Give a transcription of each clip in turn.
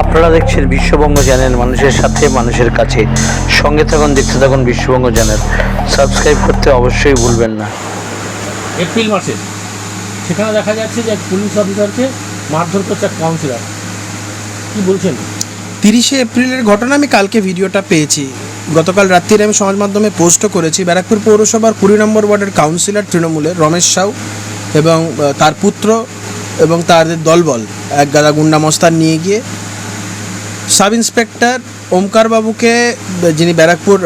আপনারা দেখছেন বিশ্ববঙ্গ চ্যানেল মানুষের সাথে মানুষের কাছে। সঙ্গে থাকুন দেখতে থাকুন বিশ্ববঙ্গ চ্যানেল। সাবস্ক্রাইব করতে অবশ্যই ভুলবেন না। এপ্রিল মাসে সেখানে দেখা যাচ্ছে যে এক পুলিশ অফিসারকে মারধর করছে এক কাউন্সিলর কি বলছেন? তিরিশে এপ্রিলের ঘটনা আমি কালকে ভিডিওটা পেয়েছি। গতকাল রাত্রিরে আমি সমাজ মাধ্যমে পোস্টও করেছি। ব্যারাকপুর পৌরসভার কুড়ি নম্বর ওয়ার্ডের কাউন্সিলর তৃণমূলের রমেশ সাউ এবং তার পুত্র এবং তাদের দলবল। এক গাদা গুন্ডা মস্তান নিয়ে গিয়ে সাব ইন্সপেক্টর ওমকার বাবুকে, যিনি ব্যারাকপুর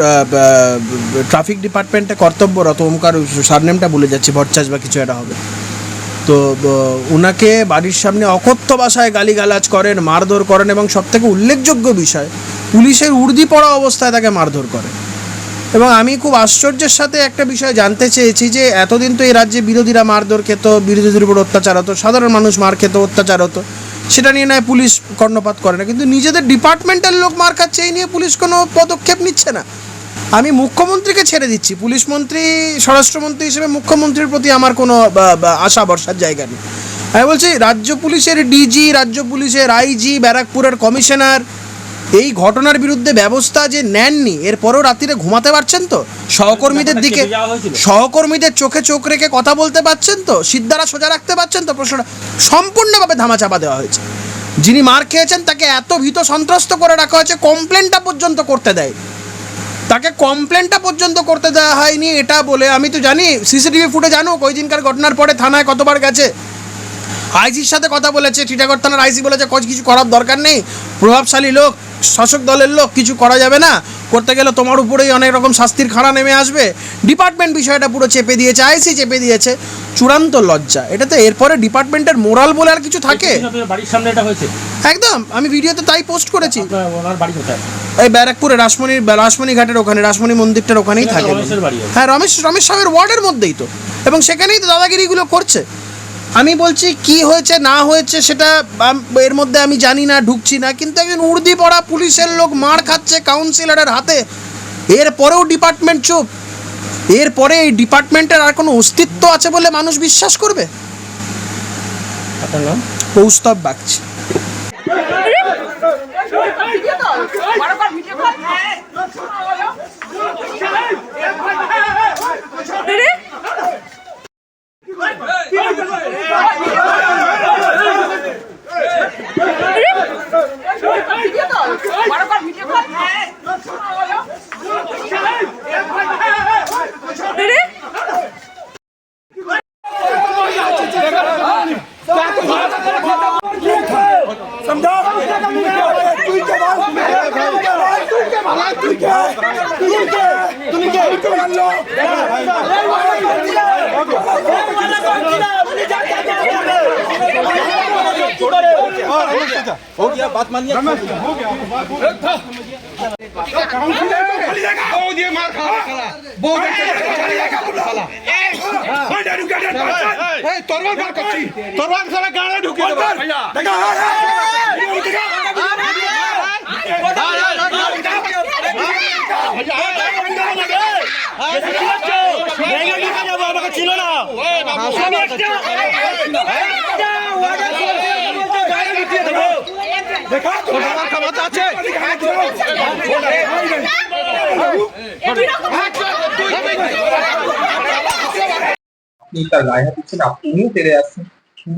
ট্রাফিক ডিপার্টমেন্টে কর্তব্যরত, ওমকার সারনেমটা ভুলে যাচ্ছি ভট্টাচ বা কিছু একটা হবে। তো ওনাকে বাড়ির সামনে অকথ্য ভাষায় গালিগালাজ করেন, মারধর করেন এবং সবথেকে উল্লেখযোগ্য বিষয়, পুলিশের উর্দি পড়া অবস্থায় তাকে মারধর করে। এবং আমি খুব আশ্চর্যের সাথে একটা বিষয় জানতে চেয়েছি যে, এতদিন তো এই রাজ্যে বিরোধীরা মারধর খেত, বিরোধীদের উপর অত্যাচার হতো, সাধারণ মানুষ মার খেত, অত্যাচার হতো। সেটা নিয়ে নয়, পুলিশ কর্ণপাত করে না। কিন্তু নিজেদের ডিপার্টমেন্টের লোক মার খাচ্ছে, এই নিয়ে পুলিশ কোনো পদক্ষেপ নিচ্ছে না। আমি মুখ্যমন্ত্রীকে ছেড়ে দিচ্ছি। পুলিশ মন্ত্রী, স্বরাষ্ট্রমন্ত্রী হিসেবে মুখ্যমন্ত্রীর প্রতি আমার কোনো আশা ভরসার জায়গা নেই। আমি বলছি, রাজ্য পুলিশের ডিজি, রাজ্য পুলিশের আইজি, ব্যারাকপুরের কমিশনার এই ঘটনার বিরুদ্ধে ব্যবস্থা যে নেননি এরপরেও রাত্রিরে ঘুমাতে পারছেন তো? সহকর্মীদের দিকে? সহকর্মীদের চোখে চোখ রেখে কথা বলতে পারছেন তো? সিদ্ধারা সোজা রাখতে পারছেন তো? প্রশ্নটা সম্পূর্ণভাবে ধামাচাপা দেওয়া হয়েছে। যিনি মার খেয়েছেন তাকে এত ভীত সন্ত্রস্ত করে রাখা হয়েছে কমপ্লেনটা পর্যন্ত করতে দেয় তাকে কমপ্লেনটা পর্যন্ত করতে দেওয়া হয়নি এটা বলে আমি তো জানি সিসিটিভি ফুটে জানো ওই দিনকার ঘটনার পরে থানায় কতবার গেছে। আইসির সাথে কথা বলেছে টিটাগড় থানার আইসি বলেছে কোচ কিছু করার দরকার নেই প্রভাবশালী লোক শাসক দলের লোক কিছু করা যাবে না। করতে গেলে তোমার উপরেই অনেক রকম শাস্তির খাড়া নেমে আসবে। ডিপার্টমেন্ট বিষয়টা পুরো চেপে দিয়েছে আইসি চেপে দিয়েছে। চূড়ান্ত লজ্জা। এটাতে এরপরে ডিপার্টমেন্টের মোরাল বলে আর কিছু থাকে? একদম আমি ভিডিওতে তাই পোস্ট করেছি। এই ব্যারাকপুরে রাসমণি রাসমণি ঘাটের ওখানে রাসমণি মন্দিরটার ওখানেই থাকে। আছে। হ্যাঁ রমেশ রমেশ সাহেবের ওয়ার্ডের মধ্যেই তো। এবং সেখানেই তো দাদাগিরিগুলো করছে। আমি বলছি কি হয়েছে না হয়েছে সেটা এর মধ্যে আমি জানি না ঢুকছি না কিন্তু একজন উর্দি পড়া পুলিশের লোক মার খাচ্ছে কাউন্সিলরের হাতে এরপরেও ডিপার্টমেন্ট চুপ এরপরে এই ডিপার্টমেন্টের আর কোনো অস্তিত্ব আছে বলে মানুষ বিশ্বাস করবে কৌস্তব বাগচি हो गया बात मान लिया हो गया मार खा बहुत তরবার বার করছি তরবার সারা গাড়ে ঢুকে দেবো তেড়ে আসছেন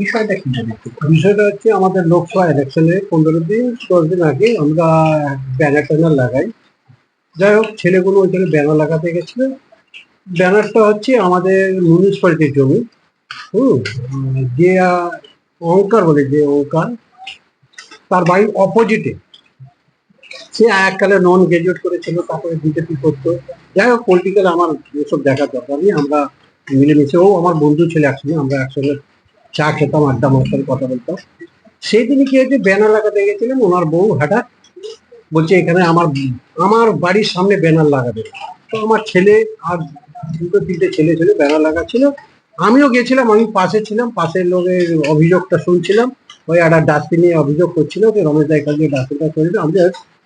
বিষয়টা কি বিষয়টা হচ্ছে, আমাদের লোকসভা ইলেকশনে পনেরো দিন দশ দিন আগে আমরা ব্যানার ট্যানার লাগাই। যাই হোক ছেলেগুলো ওইখানে ব্যানার লাগাতে গেছিল। ব্যানারটা হচ্ছে আমাদের মিউনিসিপ্যালিটির জমি। হুম যে আহ, ওঙ্কার বলে যে ওঙ্কার তার বাড়ির অপোজিটে সে এককালে নন গ্রাজুয়েট করেছিল তারপরে বিজেপি করতো। যাই হোক পলিটিক্যাল আমার এসব দেখার দরকার নেই আমরা ও আমার বন্ধু ছেলে একসঙ্গে আমরা একসঙ্গে চা খেতাম আড্ডা মারতাম কথা বলতাম। সেই দিনই কি হয়েছে ব্যানার লাগাতে গেছিলাম ওনার বউ হঠাৎ বলছে এখানে আমার আমার বাড়ির সামনে ব্যানার লাগাবে। তো আমার ছেলে আর দুটো তিনটে ছেলে ছেলে ব্যানার লাগাচ্ছিল। আমিও গেছিলাম আমি পাশে ছিলাম, পাশের লোকের অভিযোগটা শুনছিলাম। ওই একটা ডাস্টবিনে অভিযোগ করছিল যে রমেশ দা এখান থেকে ডাস্টবিনটা করে আমি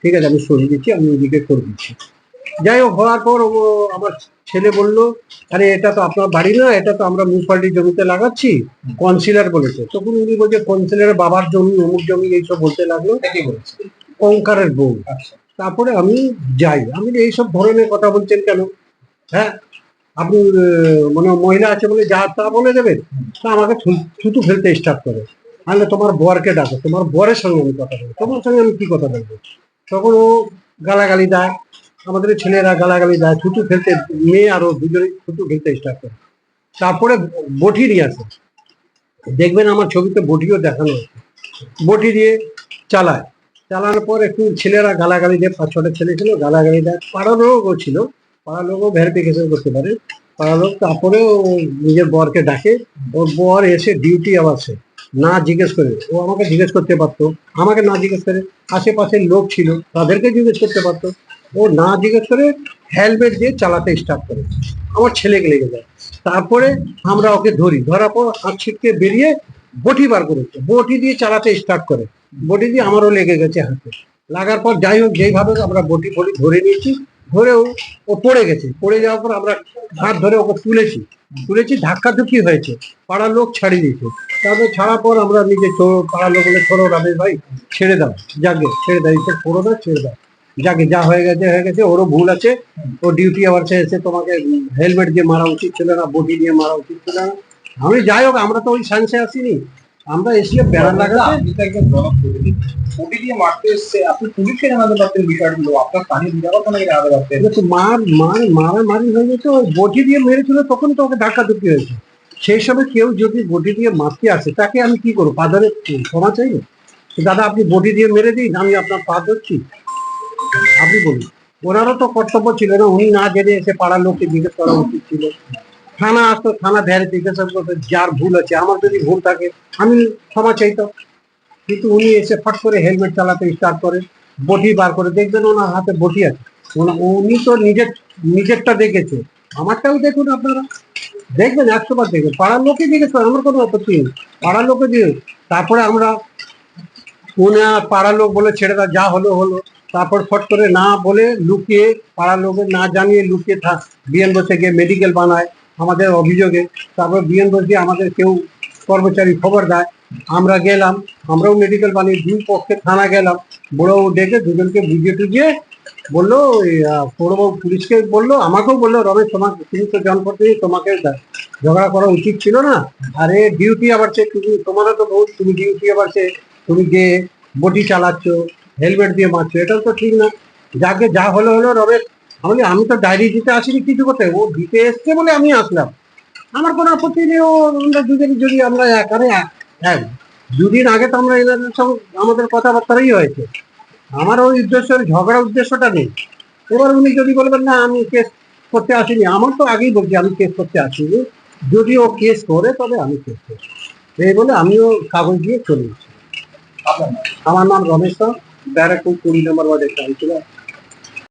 ঠিক আছে, আমি সরিয়ে দিচ্ছি, আমি ওদিকে করে দিচ্ছি। যাই হোক, হওয়ার পর ও আমার ছেলে বলল, আরে, এটা তো আপনার বাড়ি না, এটা তো আমরা মিউনিসিপালিটি জমিতে লাগাচ্ছি কনসিলার বলেছে। তখন উনি বলছে কনসিলারের বাবার জমি, অমুক জমি, এইসব বলতে লাগল। বলছে। ওঙ্কারের বউ তারপরে আমি যাই। আমি এইসব ধরনের কথা বলছেন কেন? হ্যাঁ? আপনি মানে মহিলা আছে বলে যা তা বলে দেবেন, তা আমাকে থুতু ফেলতে স্টার্ট করে। আমি তোমার বরকে ডাকো, তোমার বরের সঙ্গে আমি কথা বলব। তোমার সঙ্গে আমি কি কথা বলব? তখন ও গালাগালি দেয়। আমাদের ছেলেরা গালাগালি দেয়, থুতু ফেলতে, মেয়ে আরও দুজনে থুতু ফেলতে স্টার্ট করে। তারপরে বটি নিয়ে আসে। দেখবেন আমার ছবিতে বটিও দেখানো বটি দিয়ে চালায়। চালানোর পর একটু ছেলেরা গালাগালি দিয়ে, পাঁচ ছটা ছেলে ছিল, গালাগালি দেয়। পাড়ার লোকও ছিল পাড়ার লোকও ভেরিফিকেশন করতে পারে। পাড়ার লোক তারপরে ও নিজের বরকে ডাকে, ওর বর এসে ডিউটি আবাসে না জিজ্ঞেস করে। ও আমাকে জিজ্ঞেস করতে পারতো, আমাকে না জিজ্ঞেস করে। আশেপাশের লোক ছিল, তাদেরকে জিজ্ঞেস করতে পারতো। ও না জিজ্ঞেস করে হেলমেট দিয়ে চালাতে স্টার্ট করে। আমার ছেলেকে লেগে যায়। তারপরে আমরা ওকে ধরি, ধরার পর হাত ছিটকে বেরিয়ে বটি বার করেছে। বটি দিয়ে চালাতে স্টার্ট করে। বটি দিয়ে আমারও লেগে গেছে হাতে। লাগার পর যাই হোক, যেইভাবে আমরা বটি ফটি ধরে নিয়েছি, ধরেও ও পড়ে গেছে। পড়ে যাওয়ার পর আমরা হাত ধরে ওকে তুলেছি। তুলেছি ধাক্কা ধুকি হয়েছে। পাড়ার লোক ছাড়িয়ে দিয়েছে। তারপরে ছাড়ার পর আমরা নিজে পাড়ার লোক বলে ছোড়ো রামেশ ভাই, ছেড়ে দাও। যাকে ছেড়ে দাও। এসে পড়ো না, ছেড়ে দাও। যাকে যা হয়ে গেছে হয়ে গেছে। ওরও ভুল আছে। ও ডিউটি আবার এসে তোমাকে হেলমেট দিয়ে মারা উচিত ছিল না বডি দিয়ে মারা উচিত ছিল না। আমি যাই হোক আমরা তো ওই সায়েন্সে আসিনি। আমরা এসে বেড়া লাগাতে আপনি তো একজন জনপ্রতিনিধি ওটি দিয়ে মারতে এসছে। আপনি পুলিশকে জানাতে পারতেন বিষয়গুলো? আপনার স্থানীয় নিরাপত্তা নাকি জানাতে পারতেন? কিন্তু মার মার মারামারি হয়ে ওই বটি দিয়ে মেরেছিল তখন তো ওকে ধাক্কা ধুকি হয়েছে। সেই সময় কেউ যদি বটি দিয়ে মারতে আসে তাকে আমি কি করব? পা ধরে ক্ষমা চাইব? দাদা আপনি বটি দিয়ে মেরে দিন আমি আপনার পা ধরছি। আপনি বলুন। ওনারও তো কর্তব্য ছিল না উনি না জেনে এসে পাড়ার লোককে জিজ্ঞেস করা উচিত ছিল। থানা আসতো, থানা ভ্যারিফিকেশন করতো, যার ভুল আছে আমার যদি ভুল থাকে, আমি ক্ষমা চাইতাম। কিন্তু উনি এসে ফট করে হেলমেট চালাতে স্টার্ট করে, বটি বার করে, দেখবেন ওনার হাতে বটি আছে। উনি তো নিজের, নিজেরটা দেখেছে। আমারটাও দেখুন আপনারা। দেখবেন একশো বার দেখবেন। পাড়ার লোকে জিজ্ঞেস আমার কোনো আপত্তি নেই। পাড়ার লোকে দিয়ে তারপরে আমরা, উনি পাড়ার লোক বলে ছেড়ে দাও, যা হলো হলো। তারপর ফট করে না বলে লুকিয়ে, পাড়ার লোকের না জানিয়ে লুকিয়ে থাক বিএন বসে গিয়ে মেডিকেল বানায়। আমাদের অভিযোগে। তারপর বিএন বসে আমাদের কেউ কর্মচারী খবর দেয়। আমরা গেলাম আমরাও মেডিকেল বানিয়ে দুই পক্ষে থানা গেলাম। বড়বাবু ডেকে দুজনকে বুঝিয়ে টুঝিয়ে বলল আহ, পুলিশকে বলল আমাকেও বলল রমেশ তোমাকে তুমি তো জনপ্রতিনিধি তোমাকে ঝগড়া করা উচিত ছিল না? আরে ডিউটি আবার সে তুমি তোমারও তো বহুত তুমি ডিউটি আবার সে তুমি যে বটি চালাচ্ছ হেলমেট দিয়ে মারছো এটাও তো ঠিক না। যাকে যা হলো হলো রমেশ আমি আমি তো ডায়েরি দিতে আসিনি, কিছু করতে ও দিতে এসছে বলে আমি আসলাম। আমার কোনো আপত্তি নেই, ও আমরা দুজন যদি আমরা একারে হ্যাঁ দুদিন আগে তো আমরা এদের সঙ্গে আমাদের কথাবার্তাই হয়েছে। আমার ওই উদ্দেশ্য, ঝগড়ার উদ্দেশ্যটা নেই। এবার উনি যদি বলবেন, না, আমি কেস করতে আসিনি। আমার তো আগেই বলছি, আমি কেস করতে আসিনি। যদি ও কেস করে, তবে আমি কেস করছি এই বলে আমিও কাগজ দিয়ে চলে আমার নাম রমেশ ব্যারাকপুর কুড়ি নম্বর ওয়ার্ডের কাউন্সিলর।